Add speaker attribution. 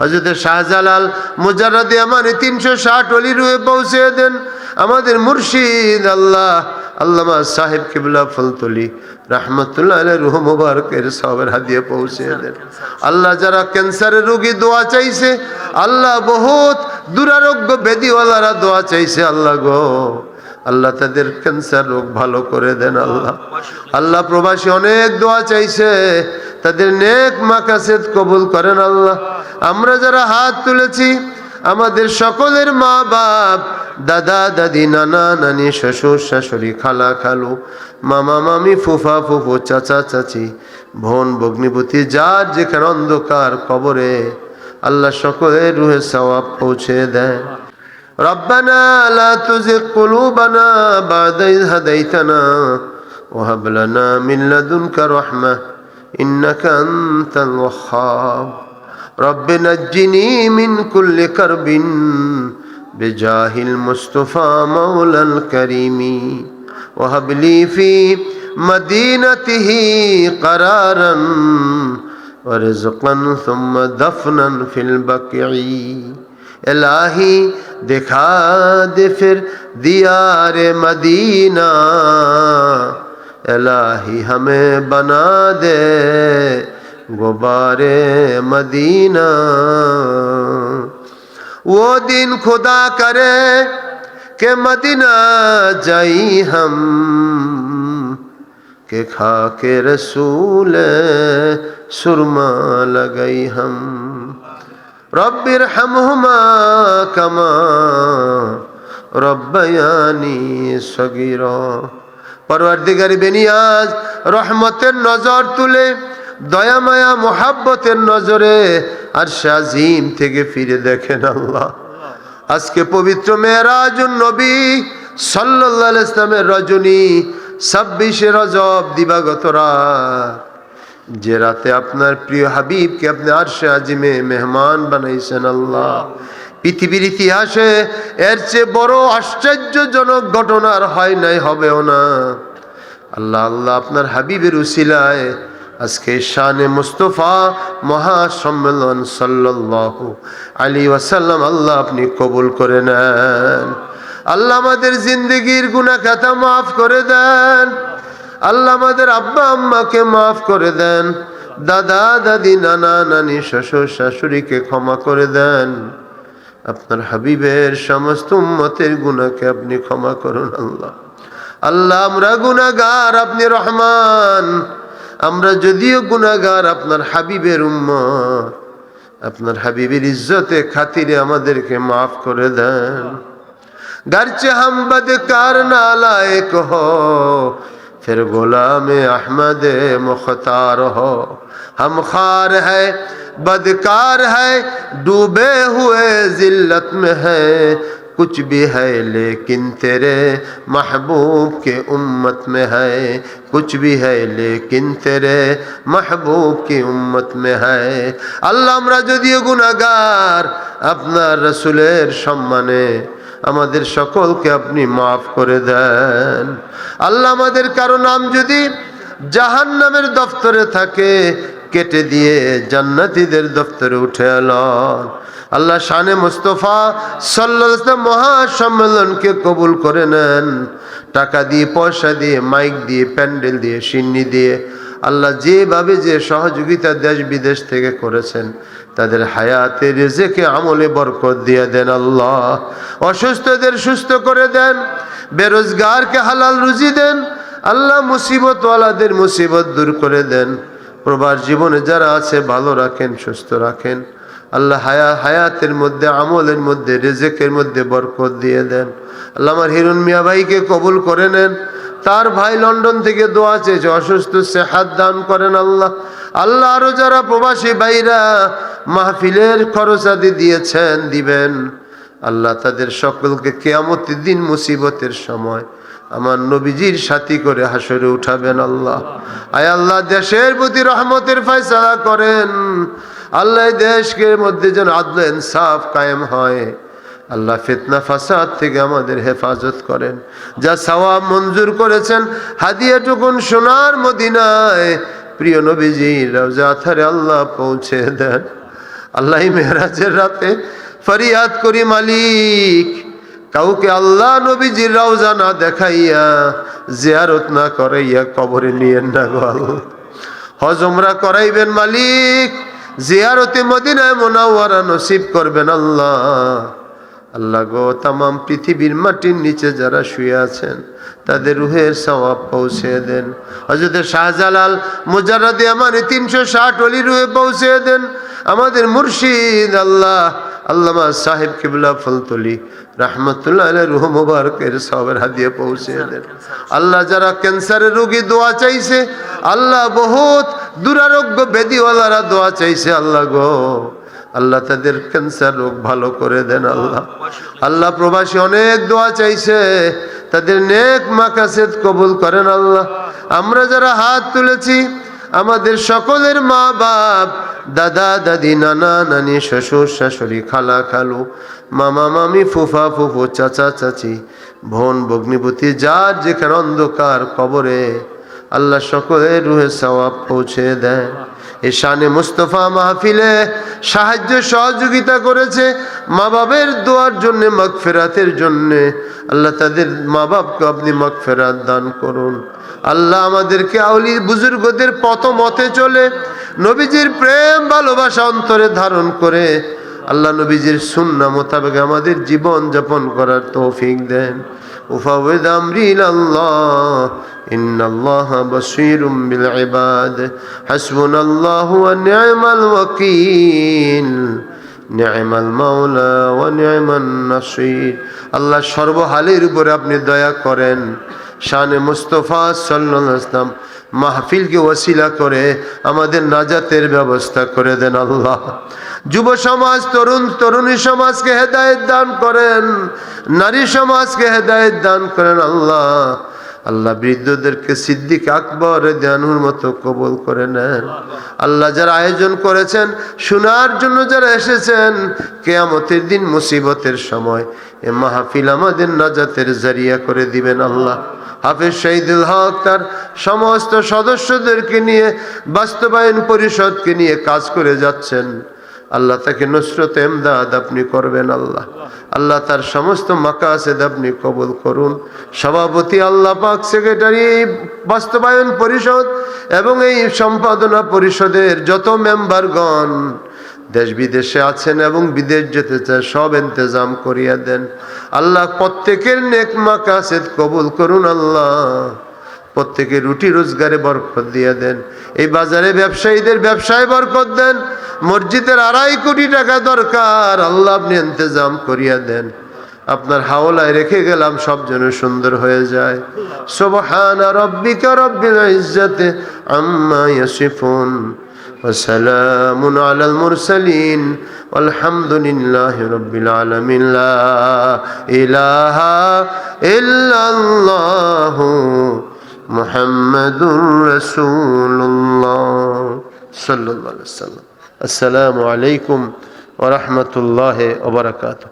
Speaker 1: হজরত শাহজালাল মুজারদে আমার তিনশো ষাট অলি রুয়ে পৌঁছে দেন। আমাদের মুর্শিদ আল্লাহ, আল্লামা সাহেব কিবলা ফলতলি রহমতুল্লাহ রুহ মুবারকের সবের হাদিয়ে পৌঁছে দেন। আল্লাহ যারা ক্যান্সারের রোগী দোয়া চাইছে, আল্লাহ বহুত দুরারোগ্য বেদিওয়ালারা দোয়া চাইছে, আল্লাহ গো, আল্লাহ তাদের ক্যান্সার রোগ ভালো করে দেন আল্লাহ। আল্লাহ প্রবাসী অনেক দোয়া চাইছে, তাদের নেক মাকাসেদ কবুল করেন আল্লাহ। আমরা যারা হাত তুলেছি আমাদের সকলের মা বাপ দাদা দাদি নানা নানি শ্বশুর শাশুড়ি খালা খালু মামা মামি ফুফা ফুফু চাচা চাচি বোন ভগ্নিপতি যার যেখানে অন্ধকার কবরে আল্লাহ সকলের রুহে সওয়াব পৌঁছে দেয় ربنا لا تزغ قلوبنا بعد إذ هديتنا وهب لنا من لدنك رحمة إنك أنت الوهاب رب نجني من كل كرب بجاه المصطفى مولى الكريم وهب لي في مدينته قرارا ورزقا ثم دفنا في البقيع الہی، دکھا دے پھر دیار مدینہ۔ الہی ہمیں بنا دے۔ গোবার মদিনা। ও দিন খুদা করে কে মদিনা যাই হম, কে খা কে রসুল সুরমা লগাই হম। রব্বির হামহুমা কমা রব্বায়ানি সগির। পরবর্তীকারী বেনিয়াজ রহমতের নজর তুলে দয়া মায়া মোহাব্বতের নজরে আর শাজিম থেকে ফিরে দেখেন আল্লাহ। আজকে পবিত্র মেয়েরাজুন নবী আলাইহি ইসলামের রজনী ছাব্বিশে রজব দিবাগত রাত। যে রাতে আপনার প্রিয় হাবিবকে আপনি আরশে আজিমে মেহমান বানাইছেন আল্লাহ। পৃথিবীর ইতিহাসে এর চেয়ে বড় আশ্চর্যজনক ঘটনা আর হয় নাই, হবেও না। আল্লাহ আল্লাহ আপনার হাবিবের উসিলায় আজকে শানে মুস্তফা মহাসম্মেলন সাল্লাল্লাহু আলী ওয়াসাল্লাম, আল্লাহ আপনি কবুল করে নেন। আল্লাহ আমাদের জিন্দগির গুনাহ খাতা মাফ করে দেন। আল্লাহ আমাদের আব্বা আম্মাকে মাফ করে দেন। দাদা, দাদি, নানা, নানি, শ্বশুর, শাশুড়িকে ক্ষমা করে দেন। আপনার হাবিবের সমস্ত উম্মতের গুণাকে আপনি ক্ষমা করুন, আল্লাহ। আল্লাহ, আমরা গুনাগার আপনি রহমান। আমরা যদিও গুণাগার আপনার হাবিবের উম্মত, আপনার হাবিবের ইজ্জতে খাতিরে আমাদেরকে মাফ করে দেন। গারচে হামবাদে কার নালায় লায়ক ফের গোলামে আহমদ মুখতার হো। ہم خار হ্যায়, বদকার হ্যায়, ডুবে ہوئے ذلت میں ہے کچھ بھی ہے لیکن تیرے محبوب کے امت میں ہے کچھ بھی ہے لیکن تیرے محبوب کی امت میں ہے আল্লাহ আমরা যদিও গুণাগার আপনার রসুলের সম্মানে আমাদের সকলকে আপনি মাফ করে দেন। আল্লাহ আমাদের কারও নাম যদি জাহান নামের দফতরে থাকে কেটে দিয়ে জান্নাতিদের দফতরে উঠে এলন আল্লাহ শানে মুস্তফা সাল্লাহ মহাসম্মেলনকে কবুল করে নেন। টাকা দিয়ে, পয়সা দিয়ে, মাইক দিয়ে, প্যান্ডেল দিয়ে, সিন্নি দিয়ে আল্লাহ যেভাবে যে সহযোগিতা দেশ বিদেশ থেকে করেছেন, তাদের হায়াতে রেজেকে আমলে বরকত দিয়ে দেন আল্লাহ। অসুস্থদের সুস্থ করে দেন, বেরোজগারকে হালাল রুজি দেন, আল্লাহ মুসিবতওয়ালাদের মুসিবত দূর করে দেন। প্রবাস জীবনে যারা আছে, ভালো রাখেন, সুস্থ রাখেন। আল্লাহ হায়া, হায়াতের মধ্যে, আমলের মধ্যে, রেজেকের মধ্যে বরকত দিয়ে দেন। আল্লাহ আমার হিরুন মিয়া ভাইকে কবুল করে নেন। তার ভাই লন্ডন থেকে দোয়া চেয়েছে, অসুস্থ সে হাত দান করেন আল্লাহ। আল্লাহ আরও যারা প্রবাসী ভাইরা মাহফিলের খরচাদি দিয়েছেন, দিবেন। আল্লাহ তাদের সকলকে কেয়ামতের দিন মুসিবতের সময় আমার নবীজির সাথী করে হাসরে উঠাবেন আল্লাহ। আয় আল্লাহ, দেশের প্রতি রহমতের ফয়সালা করেন। আল্লাহ দেশকে মধ্যে যেন আদল ইনসাফ কায়েম হয়। আল্লাহ ফিতনা ফাসাদ থেকে আমাদের হেফাজত করেন। যা সওয়াব মঞ্জুর করেছেন হাদিয়াটুকুন সোনার মদিনায়, প্রিয় নবীজি, রওজা থারে আল্লাহ পৌঁছে দেন। আল্লাহ মেহরাজের রাতে ফরিয়াদ করি মালিক। কাউকে আল্লাহ নবীজির রাউজা না দেখাইয়া জিয়ারত না করাইয়া কবরে নিয়েন না গো আল্লাহ। হজমরা করাইবেন মালিক, জিয়ারতে মদিনায় মোনাওয়ারা নসিব করবেন আল্লাহ। আল্লাহ গো তাম পৃথিবীর মাটির নিচে যারা শুয়ে আছেন, তাদের রুহের সওয়াব পৌঁছে দেন। হজরত শাহজালাল মুজারাদে আমার তিনশো ষাট অলি রুহে পৌঁছে দেন। আমাদের মুর্শিদ আল্লাহ আল্লামা সাহেব কিবলা ফলতলি রহমতুল্লাহ রুহ মুবারকের সবের হাদিয়ে পৌঁছে দেন। আল্লাহ যারা ক্যান্সারের রোগী দোয়া চাইছে, আল্লাহ বহুত দুরারোগ্য বেদিওয়ালারা দোয়া চাইছে, আল্লাহ গো, আল্লাহ তাদের ক্যান্সার রোগ ভালো করে দেন আল্লাহ। আল্লাহ প্রবাসী অনেক দোয়া চাইছে, তাদের নেক মাকাসেদ কবুল করেন আল্লাহ। আমরা যারা হাত তুলেছি আমাদের সকলের মা বাপ, দাদা, দাদি, নানা, নানি, শ্বশুর, শাশুড়ি, খালা, খালু, মামা, মামি, ফুফা, ফুফু, চাচা, চাচি, বোন, ভগ্নিপতি, যার যেখানে অন্ধকার কবরে আল্লাহ সকলের রুহে সওয়াব পৌঁছে দেয়। এ শানে মুস্তফা মাহফিলে সাহায্য, সহযোগিতা করেছে মা বাবের দোয়ার জন্য, মগফেরাতের জন্যে। আল্লাহ তাদের মা বাপকে আপনি মগফেরাত দান করুন। আল্লাহ আমাদেরকে আউলি বুজুর্গদের পথ মতে চলে নবীজির প্রেম ভালোবাসা অন্তরে ধারণ করে আল্লাহ নবীজির সুন্না মোতাবেক আমাদের জীবন যাপন করার তৌফিক দেন উফাউদ আমরি আল্লাহ إن الله بصير بالعباد حسبنا الله ونعم الوكيل نعم المولى ونعم النصير আল্লাহ সর্বহালের উপরে আপনি দয়া করেন শানে মুস্তফা ওয়াসাল্লাম মাহফিলকে ওসিলা করে আমাদের নাজাতের ব্যবস্থা করে দেন আল্লাহ। যুব সমাজ, তরুণ, তরুণী সমাজকে হেদায়েত দান করেন, নারী সমাজকে হেদায়েত দান করেন আল্লাহ। আল্লাহ বৃদ্ধদেরকে সিদ্দিক আকবর জানুর মতো কবল করে নেন। আল্লাহ যারা আয়োজন করেছেন, শোনার জন্য যারা এসেছেন, কেয়ামতের দিন মুসিবতের সময় এ মাহফিল আমাদের নাজাতের জারিয়া করে দিবেন আল্লাহ। হাফিজ শহীদুল হক তার সমস্ত সদস্যদেরকে নিয়ে বাস্তবায়ন পরিষদকে নিয়ে কাজ করে যাচ্ছেন। আল্লাহ তাকে নুসরত এমদাদ আপনি করবেন আল্লাহ। আল্লাহ তার সমস্ত মাকাসেদ আপনি কবুল করুন। সভাপতি আল্লাহ পাক, সেক্রেটারি, বাস্তবায়ন পরিষদ এবং এই সম্পাদনা পরিষদের যত মেম্বারগণ দেশ বিদেশে আছেন এবং বিদেশ যেতে চায়, সব ইন্তজাম করিয়া দেন। আল্লাহ প্রত্যেকের নেক মাকাসেদ কবুল করুন আল্লাহ। প্রত্যেকে রুটি রোজগারে বরকত দিয়ে দেন। এই বাজারে ব্যবসায়ীদের ব্যবসায় বরকত দেন। মসজিদের আড়াই কোটি টাকা দরকার, আল্লাহ আপনি ইন্তজাম করিয়া দেন। আপনার হাওলায় রেখে গেলাম, সব যেন সুন্দর হয়ে যায়। সুবহান রব্বিকা রব্বিল ইজ্জাতে আম্মা ইয়াসিফুন। وسلام على المرسلين والحمد لله رب العالمين لا إله إلا الله محمد رسول الله صلى الله عليه وسلم السلام عليكم ورحمة الله وبركاته